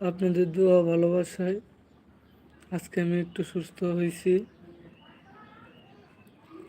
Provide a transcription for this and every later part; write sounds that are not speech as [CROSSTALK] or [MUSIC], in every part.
আপনাদের দোয়া ভালোবাসায় আজকে আমি একটু সুস্থ হয়েছি।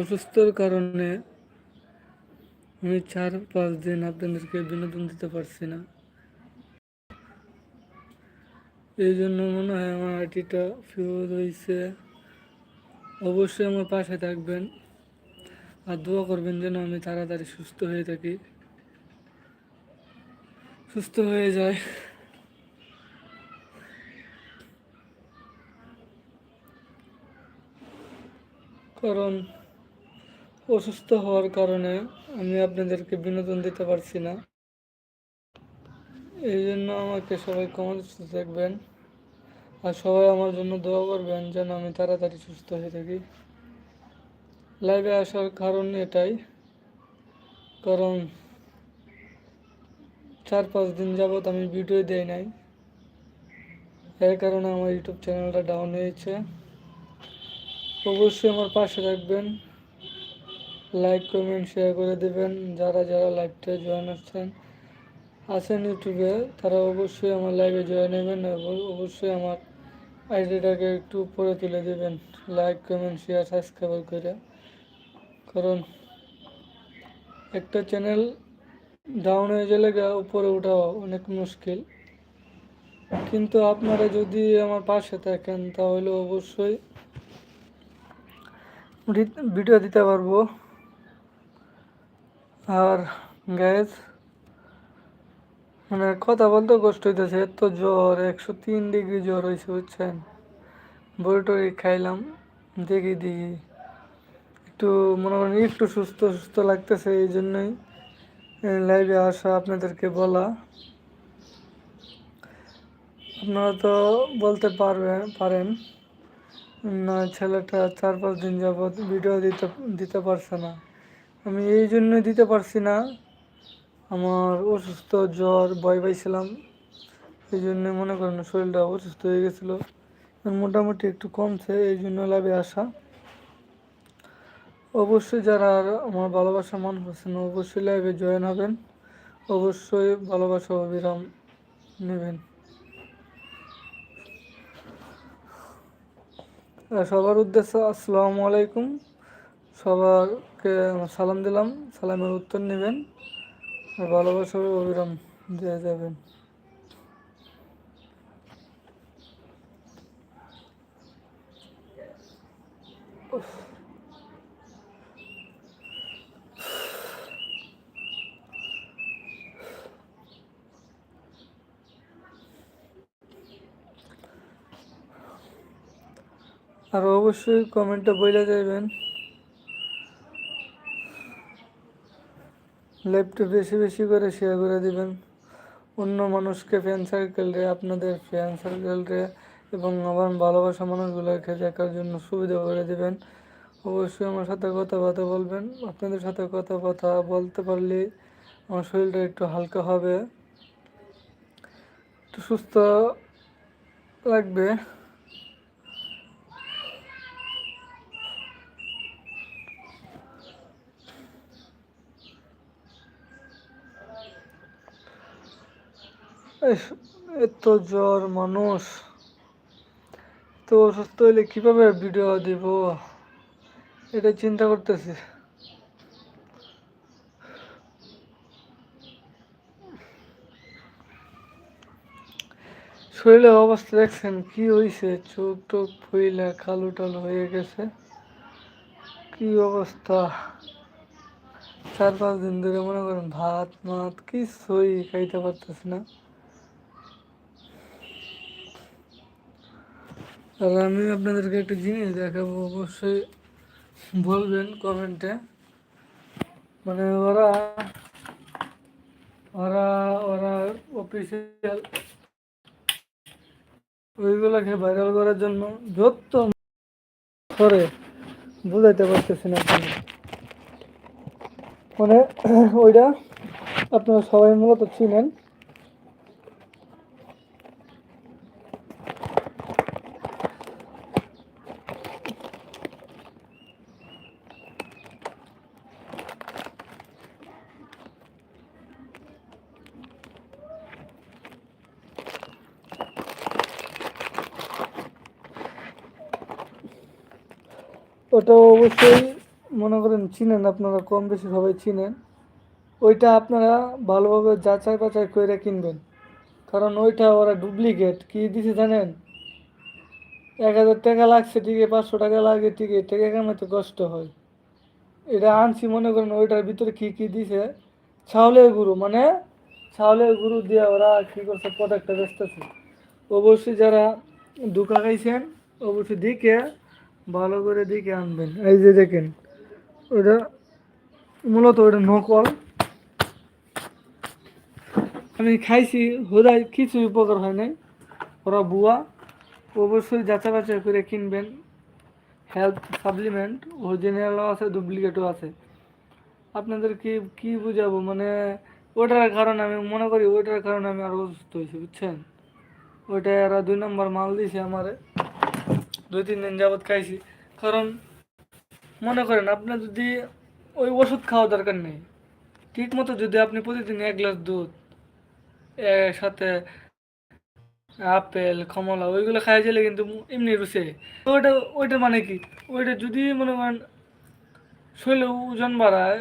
অসুস্থর কারণে আমি চার, পাঁচ দিন আপনাদেরকে বিনোদন দিতে পারছি না। এই জন্য মনে হয় আমার আইটিটা ফিউজ হয়েছে। অবশ্যই আমার পাশে থাকবেন আর দোয়া করবেন যেন আমি তাড়াতাড়ি সুস্থ হয়ে থাকি। সুস্থ হয়ে যায় কারণ অসুস্থ হওয়ার কারণে আমি আপনাদেরকে বিনোদন দিতে পারছি না। এই জন্য আমাকে সবাই কমেন্টস দেখবেন আর সবাই আমার জন্য দোয়া করবেন যেন আমি তাড়াতাড়ি সুস্থ হয়ে থাকি। লাইভে আসার কারণ এটাই। কারণ চার পাঁচ দিন যাবৎ আমি ভিডিও দেই নাই। এর কারণে আমার ইউটিউব চ্যানেলটা ডাউন হয়েছে। অবশ্যই আমার পাশে থাকবেন। লাইক কমেন্ট শেয়ার করে দেবেন। যারা যারা লাইভটা জয়েন আসছেন, আছেন ইউটিউবে তারা অবশ্যই আমার লাইভে জয়েন নেবেন অবশ্যই আমার আইডিটাকে একটু উপরে তুলে দেবেন। লাইক কমেন্ট শেয়ার সাবস্ক্রাইব করে। কারণ একটা চ্যানেল ডাউন হয়ে গেলে উপরে ওঠা অনেক মুশকিল। কিন্তু আপনারা যদি আমার পাশে থাকেন, তাহলে অবশ্যই ভিডিও দিতে পারব। আর গ্যাস মানে কথা বলতে কষ্ট হইতেছে, এত জ্বর, একশো তিন ডিগ্রি জ্বর হয়েছে বুঝছেন? বড়ি টরি খাইলাম, দেখি দেখি। একটু মনে করেন, একটু সুস্থ সুস্থ লাগতেছে, এই জন্যই লাইভে আসা আপনাদেরকে বলা। আপনারা তো বলতে পারবেন পারেন। না, ছেলেটা চার পাঁচ দিন যাবৎ ভিডিও দিতে দিতে পারছে না। আমি এই জন্যই দিতে পারছি না। আমার অসুস্থ জ্বর, ভয় পাইছিলাম। এই জন্য মনে করেন শরীরটা অসুস্থ হয়ে গেছিল। মোটামুটি একটু কমছে, এই জন্য লাভে আসা। অবশ্যই যারা আমার ভালোবাসা মন করছেন অবশ্যই লাইভে জয়েন হবেন। অবশ্যই ভালোবাসা অবিরাম নেবেন। সবার উদ্দেশ্য আসসালামু আলাইকুম। সবারকে সালাম দিলাম সালামের উত্তর নেবেন। ভালোবাসা অবিরাম দিয়ে যাবেন আর অবশ্যই কমেন্টে বলে যাবেন লাইভটা বেশি বেশি করে শেয়ার করে দিবেন। অন্য মানুষকে ফ্যান সার্কেলরে আপনাদের ফ্যান সার্কেলরে এবং আমার ভালোবাসা মানুষগুলোকে দেখার জন্য সুবিধা করে দিবেন। অবশ্যই আমার সাথে কথাবার্তা বলবেন। আপনাদের সাথে কথাবার্তা বলতে পারলে আমার শরীরটা একটু হালকা হবে। একটু সুস্থ লাগবে। এত জ্বর মানুষ। তো অসুস্থ হলে কীভাবে ভিডিও দিব? এটা চিন্তা করতেছি। শরীরের অবস্থা দেখছেন, কি হয়েছে চোখ টোক ফুইলা কালো টালো হয়ে গেছে। কি অবস্থা? চার পাঁচ দিন ধরে মনে করেন ভাত, মাত কিছুই খাইতে পারতেছি না। আর আমি আপনাদেরকে একটা জিনিস দেখাবো, অবশ্যই বলবেন কমেন্টে। মানে ওরা ওরা ওরা অফিসিয়াল ওইগুলোকে ভাইরাল করার জন্য যত করে বুঝাইতে পারতেছি না মানে ওইটা আপনারা সবাই মূলত চিনেন। ওটা অবশ্যই মনে করেন চিনেন আপনারা, কম বেশি সবাই চিনেন। ওইটা আপনারা ভালোভাবে যাচাই বাছাই করে কিনবেন। কারণ ওইটা ওরা ডুপ্লিকেট, কি দিছে জানেন? এক হাজার টাকা লাগছে ঠিকই পাঁচশো টাকা লাগে ঠিকই টাকা কামাতে কষ্ট হয়। এটা আনছি মনে করেন ওইটার ভিতরে কি কি দিছে? ছাউলের গুঁড়ো মানে ছাউলের গুঁড়ো দিয়ে ওরা কি করছে প্রোডাক্টটা বেচতেছে। অবশ্যই যারা দুকা খাইছেন, অবশ্যই দিকে ভালো করে দিকে আনবেন। এই যে দেখেন ওটা মূলত ওটা নকল। আমি খাইছি, হোদায় কিছু উপকার হয় নাই। ওরা বুয়া, অবশ্যই যাচা বাছাই করে কিনবেন। হেলথ সাপ্লিমেন্ট, অরিজিনালও আছে, ডুপ্লিকেটও আছে। আপনাদের কি কি বুঝাবো? মানে ওটার কারণে আমি মনে করি, ওইটার কারণে আমি আরও অসুস্থ হয়েছি, বুঝছেন? ওইটা এরা দুই নম্বর মাল দিয়েছে আমারে। দুই তিন দিন যাবৎ খাইছি। কারণ মনে করেন আপনার যদি ওই ওষুধ খাওয়া দরকার নেই ঠিক মতো যদি আপনি প্রতিদিন এক গ্লাস দুধ এর সাথে আপেল, কমলা, ওইগুলো খাই গেলে কিন্তু এমনি রুচে। ওইটা ওইটা মানে কি? ওইটা যদি মনে করেন শরীরে ওজন বাড়ায়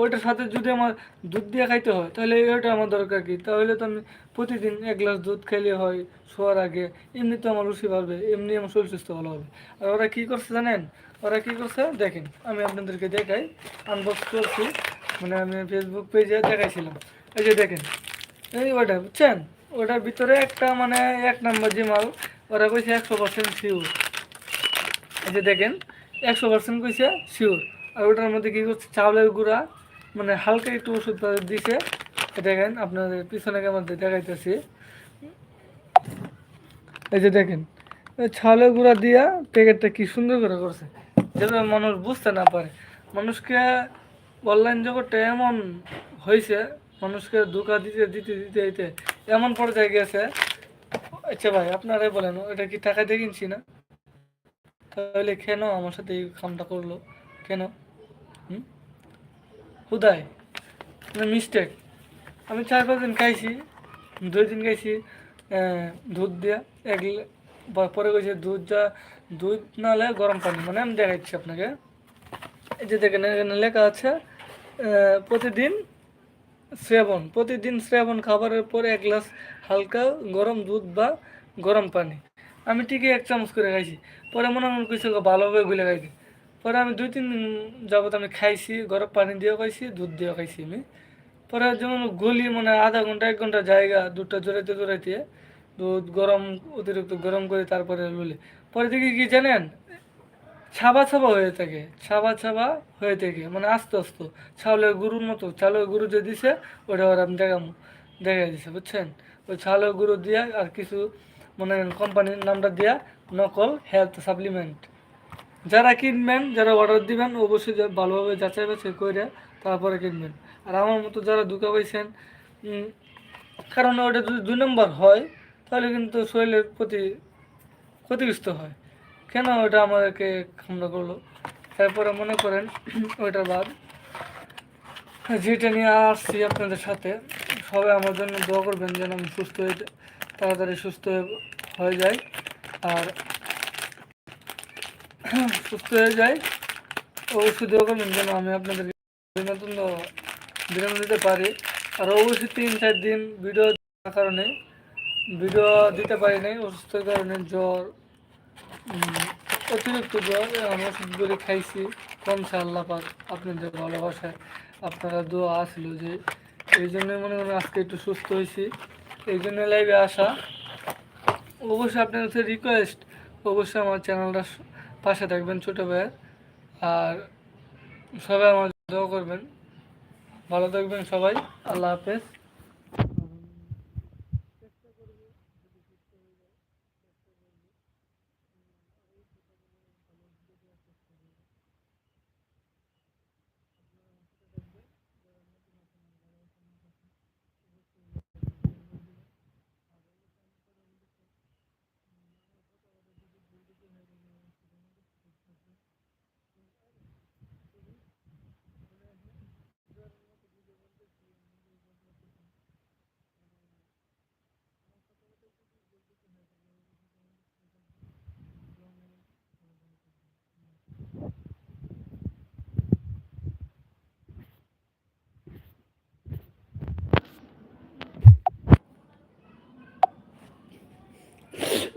ওইটার সাথে যদি আমার দুধ দিয়ে খাইতে হয়, তাহলে ওইটা আমার দরকার কি? তাহলে তো আমি প্রতিদিন এক গ্লাস দুধ খেলে হয় শোয়ার আগে, এমনি তো আমার রুচি বাড়বে, এমনি আমার শরীর সুস্থ ভালো হবে। আর ওরা কী করছে জানেন? ওরা কী করছে? দেখেন, আমি আপনাদেরকে দেখাই আনবক্স করছি মানে আমি ফেসবুক পেজে দেখাইছিলাম। এই যে দেখেন, এই ওটা, বুঝছেন? ওটার ভিতরে একটা মানে এক নম্বর যে মাল, ওরা কইছে একশো পার্সেন্ট শিওর এই যে দেখেন, একশো পার্সেন্ট কইছে শিওর আর ওটার মধ্যে কী করছে? চাউলের গুঁড়া মানে হালকা একটু ওষুধ দিছে। দেখেন, আপনাদের পিছনে কেমন দেখাইতেছি। এই যে দেখেন চাউলের গুঁড়া দিয়া প্যাকেটটা কি সুন্দর করে করছে। যেটা মানুষ বুঝতে না পারে। মানুষকে অনলাইন জগৎটা এমন হয়েছে মানুষকে ধোকা দিতে দিতে দিতে দিতে এমন পর্যায়ে গেছে। আচ্ছা ভাই, আপনারাই বলেন, এটা কি টাকা দিয়ে কিনছি না? তাহলে কেন আমার সাথে এই কামটা করল? কেন? হুদায়। মিস্টেক আমি চার পাঁচ দিন খাইছি, দুই দিন খাইছি দুধ দিয়া, এক পরে কইছে দুধ যা, দুধ নালে গরম পানি মানে আমি দেখাচ্ছি আপনাকে। এই যে দেখেন, এখানে লেখা আছে প্রতিদিন শ্রাবণ প্রতিদিন শ্রাবণ খাবারের পরে এক গ্লাস হালকা গরম দুধ বা গরম পানি। আমি ঠিকই এক চামচ করে খাইছি, পরে মনে মনে কিছু ভালোভাবে গুলে খাইছি। পরে আমি দুই তিন দিন যাবত আমি খাইছি, গরম পানি দিয়েও খাইছি, দুধ দিয়েও খাইছি আমি। পরে যেমন গলি মানে আধা ঘণ্টা, এক ঘণ্টা জায়গা দুধটা জোরাইতে জোরাইতে দুধ গরম, অতিরিক্ত গরম করে তারপরে লুলে পরে দেখি কি জানেন, ছাবা ছাবা হয়ে থাকে, ছাবা ছাবা হয়ে থাকে মানে আস্তে আস্তে। চাউলের গুরুর মতো চাউলের গুরু যে দিছে, ওটা ওরা আমি দেখাম, দেখাই দিছে, বুঝছেন? ওই চাউলের গুরু দিয়া আর কিছু মানে কোম্পানির নামটা দিয়া নকল হেলথ সাপ্লিমেন্ট যারা কিনবেন, যারা অর্ডার দিবেন, অবশ্যই ভালোভাবে যাচাই বাছাই করে তারপরে কিনবেন। আর আমার মতো যারা দুকা পাইছেন কারণ ওটা যদি দুই নম্বর হয়, তাহলে কিন্তু শরীরের প্রতি ক্ষতিগ্রস্ত হয়। কেন ওটা আমাদেরকে হামলা করল? তারপরে মনে করেন [CLEARS THROAT] ওইটার বাদ। যেটা নিয়ে আসছি আপনাদের সাথে, সবাই আমার জন্য দোয়া করবেন যেন আমি সুস্থ হয়ে তাড়াতাড়ি সুস্থ হয়ে- যাই। আর সুস্থ হয়ে যায়। দোয়া করবেন যেন আমি আপনাদের বিনোদন বিনোদন দিতে পারি। আর অবশ্যই তিন চার দিন ভিডিও কারণে, ভিডিও দিতে পারি নাই অসুস্থতার কারণে জ্বর অতিরিক্ত জ্বর ওষুধগুলি খাইছি। কমছে আল্লাহ পাক আপনাদের ভালোবাসায় আপনারা দোয়া আসলো যে, এই জন্যই মনে করেন আজকে একটু সুস্থ হয়েছি। এই জন্য লাইভে আসা। অবশ্যই আপনার কাছে রিকোয়েস্ট অবশ্যই আমার চ্যানেলটা পাশে থাকবেন ছোটো ভাইয়ের। আর সবাই আমার দোয়া করবেন। ভালো থাকবেন সবাই। আল্লাহ হাফেজ।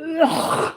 哎 [LAUGHS] 呦